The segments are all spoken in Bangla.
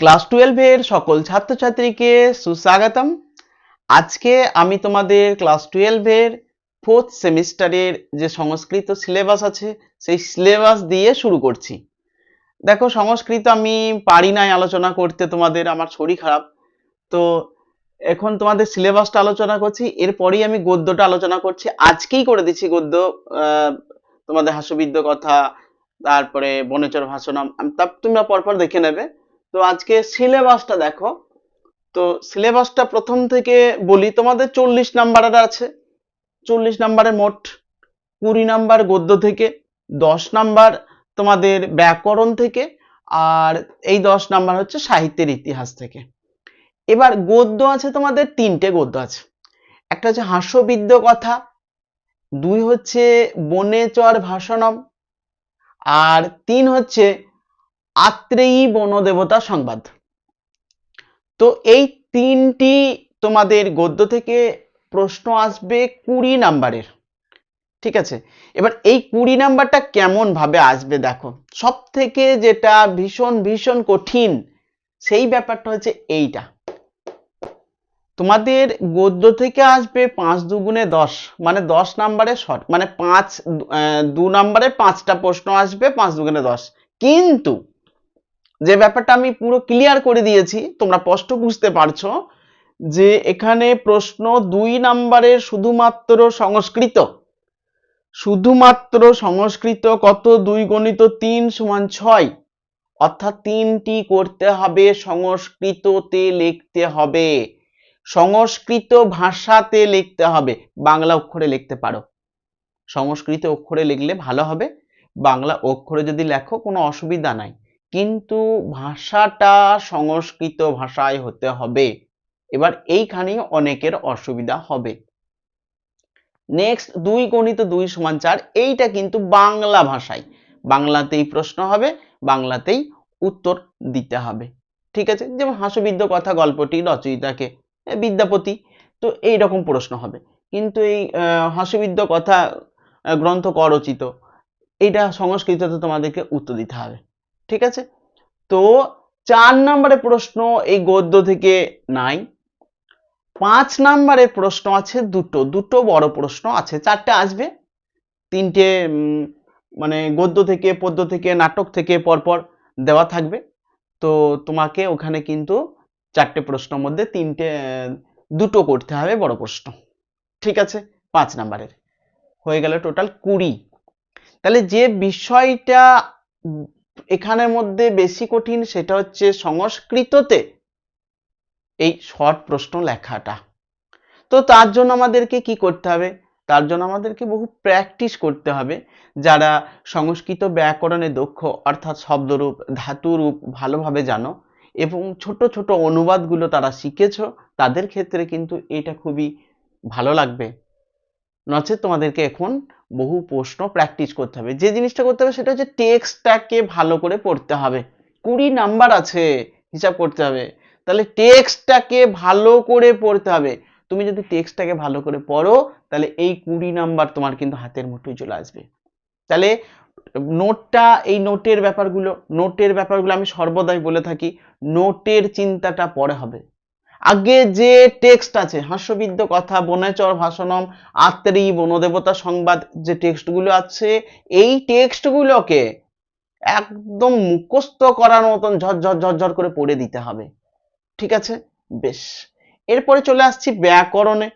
ক্লাস টুয়েলভের সকল ছাত্রছাত্রীকে সুস্বাগতম। আজকে আমি তোমাদের ক্লাস টুয়েলভের ফোর্থ সেমিস্টারের যে সংস্কৃত সিলেবাস আছে, সেই সিলেবাস দিয়ে শুরু করছি। দেখো, সংস্কৃত আমি পারি নাই আলোচনা করতে, তোমাদের আমার শরীর খারাপ। তো এখন তোমাদের সিলেবাসটা আলোচনা করছি, এরপরেই আমি গদ্যটা আলোচনা করছি। আজকেই করে দিচ্ছি গদ্য তোমাদের হাস্যবিদ্য কথা, তারপরে বনেচর তা তোমরা পরপর দেখে নেবে। তো আজকে সিলেবাসটা দেখো। তো সিলেবাসটা প্রথম থেকে বলি, তোমাদের চল্লিশ নাম্বারের আছে। চল্লিশ নাম্বারের মোট কুড়ি নাম্বার গদ্য থেকে, দশ নাম্বার তোমাদের ব্যাকরণ থেকে, আর এই দশ নাম্বার হচ্ছে সাহিত্যের ইতিহাস থেকে। এবার গদ্য আছে তোমাদের, তিনটে গদ্য আছে। একটা হচ্ছে হাস্যবিদ্য কথা, দুই হচ্ছে বনে চর ভাষণম, আর তিন হচ্ছে আত্রেয়ী বনদেবতা সংবাদ। তো এই তিনটি তোমাদের গদ্য থেকে প্রশ্ন আসবে কুড়ি নাম্বারের। ঠিক আছে? এবার এই কুড়ি নাম্বারটা কেমন ভাবে আসবে দেখো। সব থেকে যেটা ভীষণ ভীষণ কঠিন, সেই ব্যাপারটা হচ্ছে এইটা। তোমাদের গদ্য থেকে আসবে পাঁচ দুগুণে দশ মানে দশ নাম্বারে শর্ট মানে পাঁচ দু নাম্বারে পাঁচটা প্রশ্ন আসবে পাঁচ দুগুণে দশ। কিন্তু যে ব্যাপারটা আমি পুরো ক্লিয়ার করে দিয়েছি, তোমরা স্পষ্ট বুঝতে পারছ যে এখানে প্রশ্ন দুই নাম্বারের শুধুমাত্র সংস্কৃত। শুধুমাত্র সংস্কৃত কত? দুই গণিত তিন সমান ছয়। অর্থাৎ তিনটি করতে হবে, সংস্কৃততে লিখতে হবে। সংস্কৃত ভাষাতে লিখতে হবে। বাংলা অক্ষরে লিখতে পারো। সংস্কৃত অক্ষরে লিখলে ভালো হবে। বাংলা অক্ষরে যদি লেখো কোনো অসুবিধা নাই। কিন্তু ভাষাটা সংস্কৃত ভাষায় হতে হবে। এবার এইখানেই অনেকের অসুবিধা হবে। নেক্সট দুই গণিত দুই সমান চার এইটা কিন্তু বাংলা ভাষায়। বাংলাতেই প্রশ্ন হবে বাংলাতেই উত্তর দিতে হবে। ঠিক আছে? যেমন হাস্যবিদ্য কথা গল্পটি রচয়িতাকে বিদ্যাপতি তো এই রকম প্রশ্ন হবে। কিন্তু এই আহ, হাস্যবিদ্য কথা গ্রন্থ করচিত এইটা সংস্কৃততে তোমাদেরকে উত্তর দিতে হবে। ঠিক আছে? তো চার নম্বরের প্রশ্ন এই গদ্য থেকে নাই। পাঁচ নম্বরের প্রশ্ন আছে দুটো দুটো বড় প্রশ্ন আছে, চারটে আসবে। তিনটে মানে গদ্য থেকে, পদ্য থেকে, নাটক থেকে পরপর দেওয়া থাকবে। তো তোমাকে ওখানে কিন্তু চারটে প্রশ্নের মধ্যে তিনটে, দুটো করতে হবে বড় প্রশ্ন। ঠিক আছে? পাঁচ নাম্বারের। হয়ে গেল টোটাল কুড়ি। তাহলে যে বিষয়টা এখানের মধ্যে বেশি কঠিন সেটা হচ্ছে সংস্কৃততে এই শর্ট প্রশ্ন লেখাটা। তো তার জন্য আমাদেরকে কি করতে হবে? তার জন্য আমাদেরকে বহু প্র্যাকটিস করতে হবে। যারা সংস্কৃত ব্যাকরণে দক্ষ, অর্থাৎ শব্দরূপ, ধাতুরূপ ভালোভাবে জানো এবং ছোট ছোট অনুবাদগুলো তারা শিখেছো, তাদের ক্ষেত্রে কিন্তু এটা খুবই ভালো লাগবে। নচেত তোমাদেরকে এখন বহু প্রশ্ন প্র্যাকটিস করতে হবে। যে জিনিসটা করতে হবে সেটা হচ্ছে টেক্সটটাকে ভালো করে পড়তে হবে। কুড়ি নাম্বার আছে, হিসাব করতে হবে। তাহলে টেক্সটটাকে ভালো করে পড়তে হবে। তুমি যদি টেক্সটটাকে ভালো করে পড়ো, তাহলে এই কুড়ি নাম্বার তোমার কিন্তু হাতের মুঠোয় চলে আসবে। তাহলে নোটটা এই নোটের ব্যাপারগুলো নোটের ব্যাপারগুলো আমি সর্বদাই বলে থাকি নোটের চিন্তাটা পরে হবে। আগে যে টেক্সট আছে, হাস্যবিদ্য কথা, বনেচর ভাষণম, আত্রি, বনদেবতা সংবাদ যে টেক্সটগুলো আছে, এই টেক্সটগুলোকে একদম মুখস্থ করার মতন ঝরঝর ঝরঝর করে পড়ে দিতে হবে। ঠিক আছে? বেশ। এরপরে চলে আসছি ব্যাকরণে।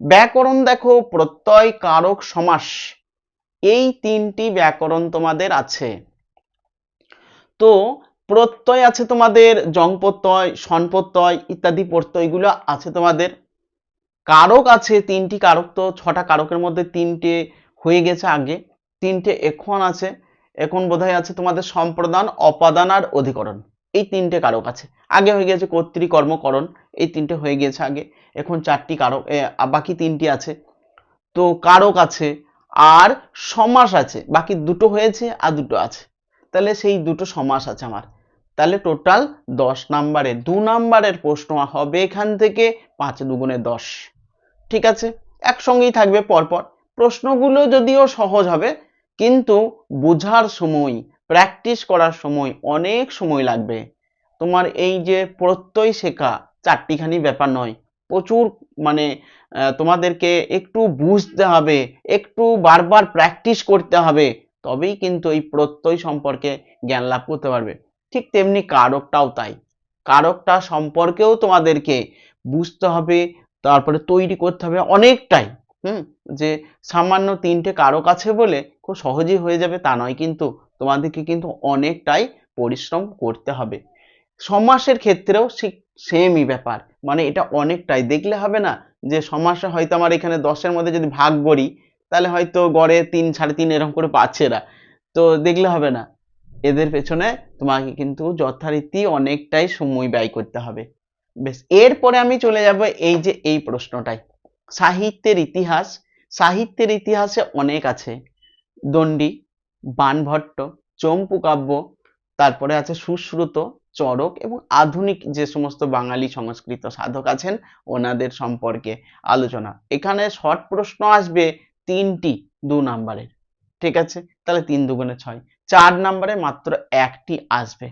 ব্যাকরণ দেখো, প্রত্যয় কারক সমাস। এই তিনটি ব্যাকরণ তোমাদের আছে। তো প্রত্যয় আছে তোমাদের, জং প্রত্যয় সন প্রত্যয় ইত্যাদি প্রত্যয়গুলো আছে তোমাদের। কারক আছে, তিনটি কারক তো, ছটা কারকের মধ্যে তিনটে হয়ে গেছে আগে, তিনটে এখন আছে এখন বোধহয় আছে তোমাদের সম্প্রদান, অপাদান আর অধিকরণ। এই তিনটে কারক আছে। আগে হয়ে গেছে কর্তৃকর্মকরণ এই তিনটে হয়ে গেছে আগে, এখন চারটি কারক বাকি তিনটি আছে। তো কারক আছে আর সমাস আছে, বাকি দুটো হয়েছে আর দুটো আছে। তাহলে সেই দুটো সমাস আছে আমার। তাহলে টোটাল দশ নাম্বারে, দু নাম্বারের প্রশ্ন হবে এখান থেকে পাঁচ দুগুণে দশ। ঠিক আছে? একসঙ্গেই থাকবে পরপর। প্রশ্নগুলো যদিও সহজ হবে, কিন্তু বোঝার সময় প্র্যাকটিস করার সময় অনেক সময় লাগবে। তোমার এই যে প্রত্যয় শেখা চারটিখানি ব্যাপার নয়, প্রচুর মানে তোমাদেরকে একটু বুঝতে হবে, একটু বারবার প্র্যাকটিস করতে হবে, তবেই কিন্তু এই প্রত্যয় সম্পর্কে জ্ঞান লাভ করতে পারবে। ঠিক তেমনি কারকটাও তাই। কারকটা সম্পর্কেও তোমাদেরকে বুঝতে হবে, তারপরে তৈরি করতে হবে অনেকটাই, হুম? যে সামান্য তিনটে কারক আছে বলে খুব সহজেই হয়ে যাবে তা নয়, কিন্তু তোমাদেরকে কিন্তু অনেকটাই পরিশ্রম করতে হবে। সমাসের ক্ষেত্রেও সেমই ব্যাপার মানে এটা অনেকটাই। দেখলে হবে না যে সমাসে হয়তো আমার এখানে দশের মধ্যে যদি ভাগ করি, তাহলে হয়তো গড়ে তিন, সাড়ে তিন এরকম করে পাচ্ছে এরা। তো দেখলে হবে না। এদের পেছনে তোমাকে কিন্তু যথারীতি অনেকটাই সময় ব্যয় করতে হবে। বেশ, এরপরে আমি চলে যাব এই যে এই প্রশ্নটাই সাহিত্যের ইতিহাস, সাহিত্যের ইতিহাসে অনেক আছে। দণ্ডী বাণভট্ট চম্পু কাব্য, তারপরে আছে সুশ্রুত চরক এবং আধুনিক যে সমস্ত বাঙালি সংস্কৃত সাধক আছেন, ওনাদের সম্পর্কে আলোচনা। এখানে শর্ট প্রশ্ন আসবে তিনটি, দু নাম্বারের ঠিক আছে? তাহলে তিন দুগুণে ছয়। চার নাম্বারে মাত্র একটি আসবে।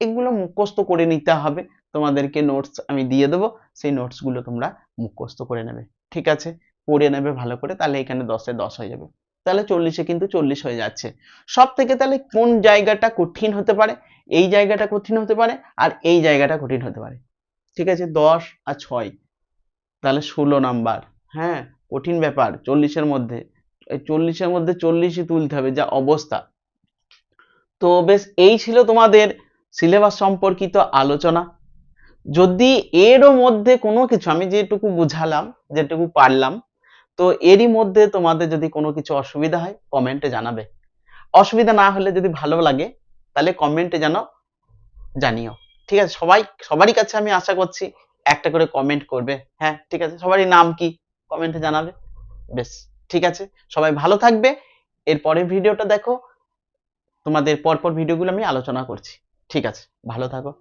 এগুলো মুখস্থ করে নিতে হবে। তোমাদেরকে নোটস আমি দিয়ে দেবো। সেই নোটসগুলো তোমরা মুখস্থ করে নেবে। ঠিক আছে? পড়ে নেবে ভালো করে। তাহলে এখানে দশে দশ হয়ে যাবে। তাহলে চল্লিশে কিন্তু চল্লিশ হয়ে যাচ্ছে। সব থেকে তাহলে কোন জায়গাটা কঠিন হতে পারে? এই জায়গাটা কঠিন হতে পারে আর এই জায়গাটা কঠিন হতে পারে। ঠিক আছে? দশ আর ছয়। তাহলে ষোলো নাম্বার। হ্যাঁ? কঠিন ব্যাপার। চল্লিশের মধ্যে। চল্লিশের মধ্যে চল্লিশই তুলতে হবে, যা অবস্থা। তো বেশ, এই ছিল তোমাদের সিলেবাস সম্পর্কিত আলোচনা। যদি এরও মধ্যে কোনো কিছু, আমি যেটুকু বুঝালাম, যেটুকু পারলাম, তো এরই মধ্যে তোমাদের যদি কোনো কিছু অসুবিধা হয়, কমেন্টে জানাবে। অসুবিধা না হলে যদি ভালো লাগে, তাহলে কমেন্টে যেন জানিও। ঠিক আছে, সবাই, সবারই কাছে আমি আশা করছি একটা করে কমেন্ট করবে। হ্যাঁ ঠিক আছে, সবারই নাম কি, কমেন্টে জানাবে। বেশ। ঠিক আছে? সবাই ভালো থাকবে। এর পরের ভিডিওটা দেখো। তোমাদের পরপর ভিডিওগুলো আমি আলোচনা করছি। ঠিক আছে? ভালো থাকো।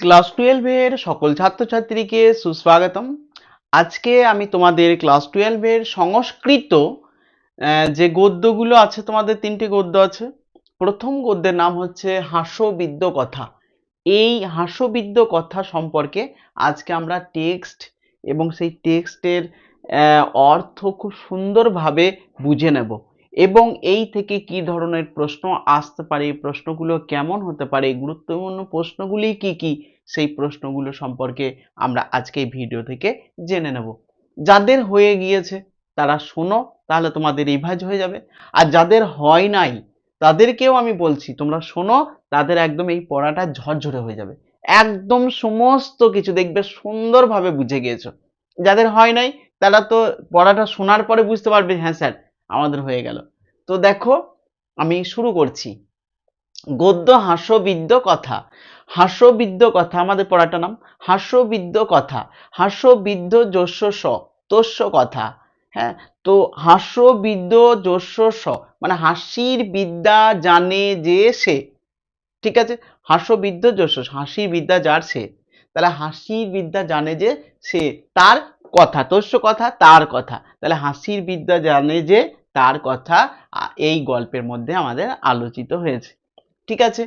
ক্লাস টুয়েলভের সকল ছাত্রছাত্রীকে সুস্বাগতম। আজকে আমি তোমাদের ক্লাস টুয়েলভের সংস্কৃত যে গদ্যগুলো আছে, তোমাদের তিনটি গদ্য আছে। প্রথম গদ্যের নাম হচ্ছে হাস্যবিদ্য কথা এই হাস্যবিদ্য কথা সম্পর্কে আজকে আমরা টেক্সট এবং সেই টেক্সটের অর্থ খুব সুন্দরভাবে বুঝে নেব। এবং এই থেকে কি ধরনের প্রশ্ন আসতে পারে? এই প্রশ্নগুলো কেমন হতে পারে? গুরুত্বপূর্ণ প্রশ্নগুলি কি কি? সেই প্রশ্নগুলো সম্পর্কে আমরা আজকে ভিডিও থেকে জেনে নেব। যাদের হয়ে গিয়েছে, তারা শোনো, তাহলে তোমাদের রিভাইজ হয়ে যাবে। আর যাদের হয় নাই, তাদেরকেও আমি বলছি, তোমরা শোনো, তাদের একদম এই পড়াটা ঝরঝরে হয়ে যাবে। একদম সমস্ত কিছু দেখবে, সুন্দরভাবে বুঝে গিয়েছো। যাদের হয় নাই, তারা তো পড়াটা শোনার পরে বুঝতে পারবে হ্যাঁ স্যার, আমাদের হয়ে গেল। তো দেখো, আমি শুরু করছি। গদ্য হাস্যবিদ্য কথা। হাস্যবিদ্য কথা, আমাদের পড়াটা নাম। হাস্যবিদ্য কথা। হাস্যবিদ্য যস্য স তস্য কথা। হ্যাঁ তো হাস্যবিদ্য যস্য স মানে হাসির বিদ্যা জানে যে সে। ঠিক আছে? হাস্যবিদ্য যস্য হাসির বিদ্যা যার সে। তাহলে হাসির বিদ্যা জানে যে সে তার কথা তস্য কথা তার কথা। তাহলে হাসির বিদ্যা জানে যে তার কথা এই গল্পের মধ্যে আমাদের আলোচিত হয়েছে। ঠিক আছে?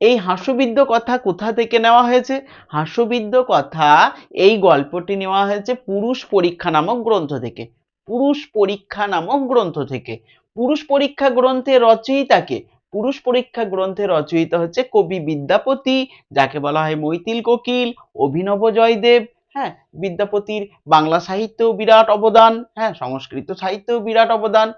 এই হাস্যবিদ্য কথা কোথা থেকে নেওয়া হয়েছে? হাস্যবিদ্য কথা এই গল্পটি নেওয়া হয়েছে পুরুষ পরীক্ষা নামক গ্রন্থ থেকে। পুরুষ পরীক্ষা নামক গ্রন্থ থেকে। পুরুষ পরীক্ষা গ্রন্থের রচয়িতাকে পুরুষ পরীক্ষা গ্রন্থের রচয়িতা হচ্ছে কবি বিদ্যাপতি, যাকে বলা হয় মৈতিল কোকিল, অভিনব জয়দেব। হ্যাঁ বিদ্যাপতির বাংলা সাহিত্যেও বিরাট অবদান। হ্যাঁ সংস্কৃত সাহিত্যেও বিরাট অবদান।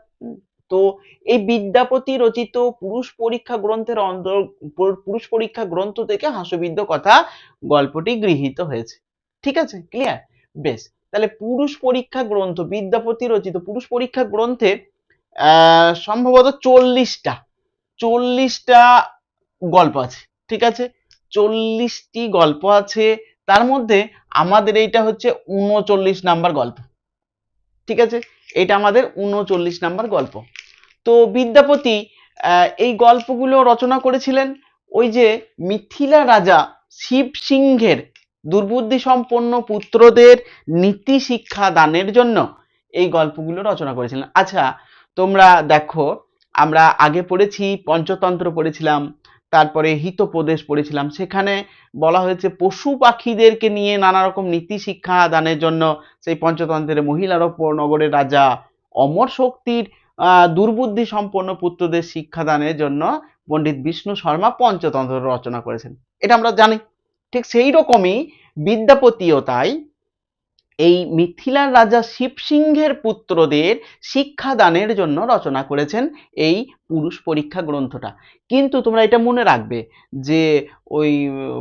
তো এই বিদ্যাপতি রচিত পুরুষ পরীক্ষা গ্রন্থের অন্তর পুর- পুরুষ পরীক্ষা গ্রন্থ থেকে হাস্যবিদ্য কথা গল্পটি গৃহীত হয়েছে। ঠিক আছে? ক্লিয়ার বেশ, তাহলে পুরুষ পরীক্ষা গ্রন্থ, বিদ্যাপতি রচিত পুরুষ পরীক্ষা গ্রন্থে সম্ভবত চল্লিশটা চল্লিশটা গল্প আছে, ঠিক আছে? চল্লিশটি গল্প আছে, তার মধ্যে আমাদের এইটা হচ্ছে উনচল্লিশ নাম্বার গল্প, ঠিক আছে? এটা আমাদের উনচল্লিশ নাম্বার গল্প। তো বিদ্যাপতি এই গল্পগুলো রচনা করেছিলেন ওই যে মিথিলা রাজা শিব সিংহের দুর্বুদ্ধি সম্পন্ন পুত্রদের নীতি শিক্ষা দানের জন্য এই গল্পগুলো রচনা করেছিলেন। আচ্ছা তোমরা দেখো আমরা আগে পড়েছি, পঞ্চতন্ত্র পড়েছিলাম, তারপরে হিতোপদেশ পড়েছিলাম। সেখানে বলা হয়েছে, পশু পাখিদেরকে নিয়ে নানা রকম নীতি শিক্ষা দানের জন্য সেই পঞ্চতন্ত্রের মহিলার ওপর নগরের রাজা অমর শক্তির দুর্বুদ্ধি সম্পন্ন পুত্রদের শিক্ষাদানের জন্য পণ্ডিত বিষ্ণু শর্মা পঞ্চতন্ত্র রচনা করেছেন। এটা আমরা জানি। ঠিক সেই রকমই বিদ্যাপতিও তাই। এই মিথিলার রাজা শিবসিংহের পুত্রদের শিক্ষাদানের জন্য রচনা করেছেন এই পুরুষ পরীক্ষা গ্রন্থটা। কিন্তু তোমরা এটা মনে রাখবে যে ওই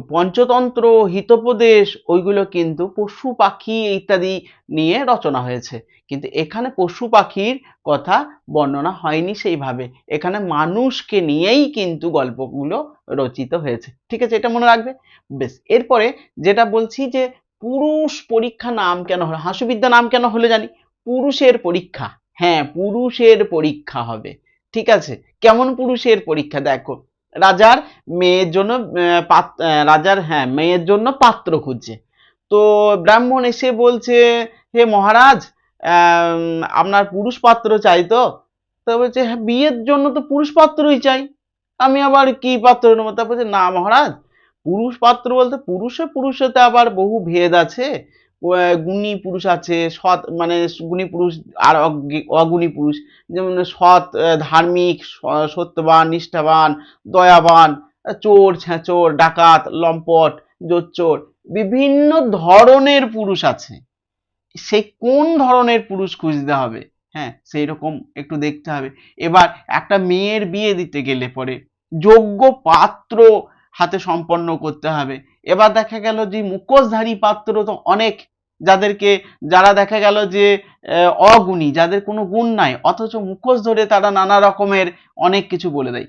পঞ্চতন্ত্র, হিতোপদেশ, ওইগুলো কিন্তু পশু পাখি ইত্যাদি নিয়ে রচনা হয়েছে। কিন্তু এখানে পশু পাখির কথা বর্ণনা হয়নি সেইভাবে। এখানে মানুষকে নিয়েই কিন্তু গল্পগুলো রচিত হয়েছে। ঠিক আছে, এটা মনে রাখবে? বেশ, এরপরে যেটা বলছি যে পুরুষ পরীক্ষা নাম কেন হলো? হাসুবিদ্যা নাম কেন হলো জানি? পুরুষের পরীক্ষা। হ্যাঁ পুরুষের পরীক্ষা হবে। ঠিক আছে? কেমন পুরুষের পরীক্ষা? দেখো, রাজার মেয়ের জন্য রাজার হ্যাঁ মেয়ের জন্য পাত্র খুঁজছে। তো ব্রাহ্মণ এসে বলছে, হে মহারাজ আপনার পুরুষ পাত্র চাই তো? তো বলছে হ্যাঁ বিয়ের জন্য তো পুরুষ পাত্রই চাই। আমি আবার কি পাত্র নেব? তারপর বলছে, না মহারাজ পুরুষ পাত্র বলতে পুরুষে পুরুষেতে আবার বহু ভেদ আছে। গুণী পুরুষ আছে, সৎ মানে গুণী পুরুষ আর অগুণী পুরুষ। যেমন সৎ ধার্মিক সত্যবান, নিষ্ঠাবান, দয়াবান চোর, ছেঁচোর, ডাকাত, লম্পট, জোচ্চোর, বিভিন্ন ধরনের পুরুষ আছে। সে কোন ধরনের পুরুষ খুঁজতে হবে? হ্যাঁ সেই রকম একটু দেখতে হবে। এবার একটা মেয়ের বিয়ে দিতে গেলে পরে যোগ্য পাত্র হাতে সম্পন্ন করতে হবে। এবার দেখা গেল যে মুখোশধারী পাত্র তো অনেক, যাদেরকে যারা দেখা গেল যে অগুণী, যাদের কোনো গুণ নাই, অথচ মুখোশ ধরে তারা নানা রকমের অনেক কিছু বলে দেয়।